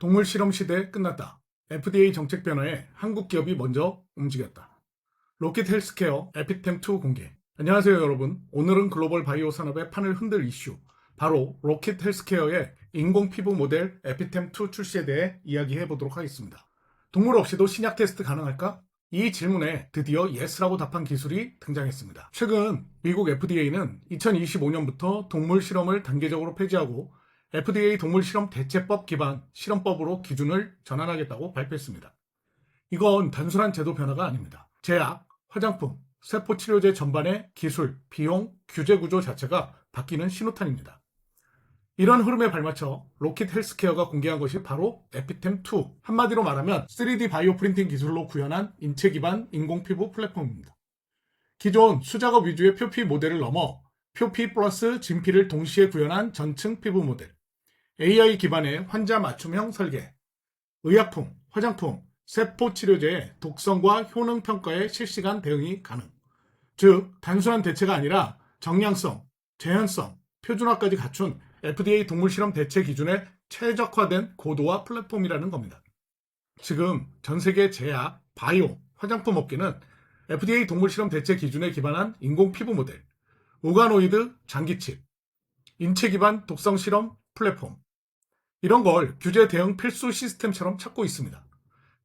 동물 실험 시대 끝났다. FDA 정책 변화에 한국 기업이 먼저 움직였다. 로켓 헬스케어 에피템2 공개. 안녕하세요 여러분. 오늘은 글로벌 바이오 산업의 판을 흔들 이슈. 바로 로켓 헬스케어의 인공 피부 모델 에피템2 출시에 대해 이야기해 보도록 하겠습니다. 동물 없이도 신약 테스트 가능할까? 이 질문에 드디어 예스라고 답한 기술이 등장했습니다. 최근 미국 FDA는 2025년부터 동물 실험을 단계적으로 폐지하고 FDA 동물 실험 대체법 기반 실험법으로 기준을 전환하겠다고 발표했습니다. 이건 단순한 제도 변화가 아닙니다. 제약, 화장품, 세포 치료제 전반의 기술, 비용, 규제 구조 자체가 바뀌는 신호탄입니다. 이런 흐름에 발맞춰 로켓 헬스케어가 공개한 것이 바로 에피템2. 한마디로 말하면 3D 바이오 프린팅 기술로 구현한 인체 기반 인공 피부 플랫폼입니다. 기존 수작업 위주의 표피 모델을 넘어 표피 플러스 진피를 동시에 구현한 전층 피부 모델. AI 기반의 환자 맞춤형 설계. 의약품, 화장품, 세포 치료제의 독성과 효능 평가의 실시간 대응이 가능. 즉, 단순한 대체가 아니라 정량성, 재현성, 표준화까지 갖춘 FDA 동물 실험 대체 기준에 최적화된 고도화 플랫폼이라는 겁니다. 지금 전 세계 제약, 바이오, 화장품 업계는 FDA 동물 실험 대체 기준에 기반한 인공 피부 모델, 오가노이드 장기칩, 인체 기반 독성 실험 플랫폼, 이런 걸 규제 대응 필수 시스템처럼 찾고 있습니다.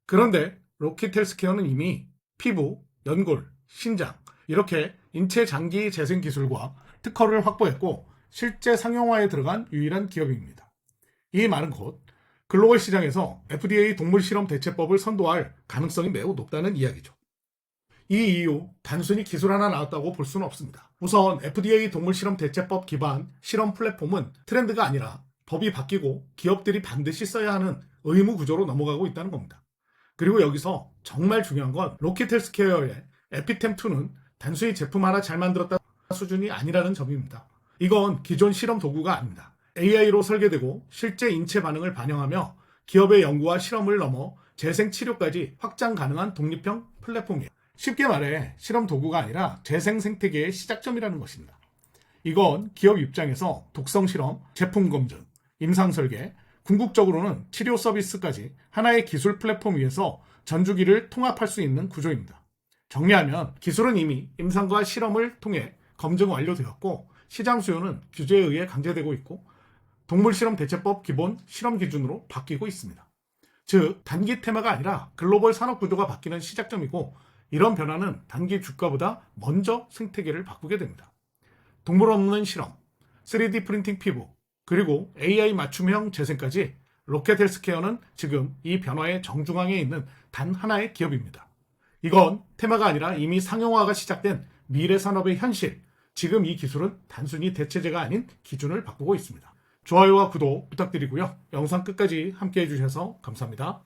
그런데 로켓 헬스케어는 이미 피부, 연골, 신장 이렇게 인체 장기 재생 기술과 특허를 확보했고 실제 상용화에 들어간 유일한 기업입니다. 이 말은 곧 글로벌 시장에서 FDA 동물 실험 대체법을 선도할 가능성이 매우 높다는 이야기죠. 이 이유 단순히 기술 하나 나왔다고 볼 수는 없습니다. 우선 FDA 동물 실험 대체법 기반 실험 플랫폼은 트렌드가 아니라 법이 바뀌고 기업들이 반드시 써야 하는 의무 구조로 넘어가고 있다는 겁니다. 그리고 여기서 정말 중요한 건 로켓 헬스케어의 에피템2는 단순히 제품 하나 잘 만들었다 수준이 아니라는 점입니다. 이건 기존 실험 도구가 아닙니다. AI로 설계되고 실제 인체 반응을 반영하며 기업의 연구와 실험을 넘어 재생 치료까지 확장 가능한 독립형 플랫폼이에요. 쉽게 말해 실험 도구가 아니라 재생 생태계의 시작점이라는 것입니다. 이건 기업 입장에서 독성 실험, 제품 검증, 임상 설계, 궁극적으로는 치료 서비스까지 하나의 기술 플랫폼 위에서 전주기를 통합할 수 있는 구조입니다. 정리하면 기술은 이미 임상과 실험을 통해 검증 완료되었고 시장 수요는 규제에 의해 강제되고 있고 동물 실험 대체법 기본 실험 기준으로 바뀌고 있습니다. 즉 단기 테마가 아니라 글로벌 산업 구조가 바뀌는 시작점이고 이런 변화는 단기 주가보다 먼저 생태계를 바꾸게 됩니다. 동물 없는 실험, 3D 프린팅 피부, 그리고 AI 맞춤형 재생까지 로켓 헬스케어는 지금 이 변화의 정중앙에 있는 단 하나의 기업입니다. 이건 테마가 아니라 이미 상용화가 시작된 미래 산업의 현실. 지금 이 기술은 단순히 대체제가 아닌 기준을 바꾸고 있습니다. 좋아요와 구독 부탁드리고요. 영상 끝까지 함께 해주셔서 감사합니다.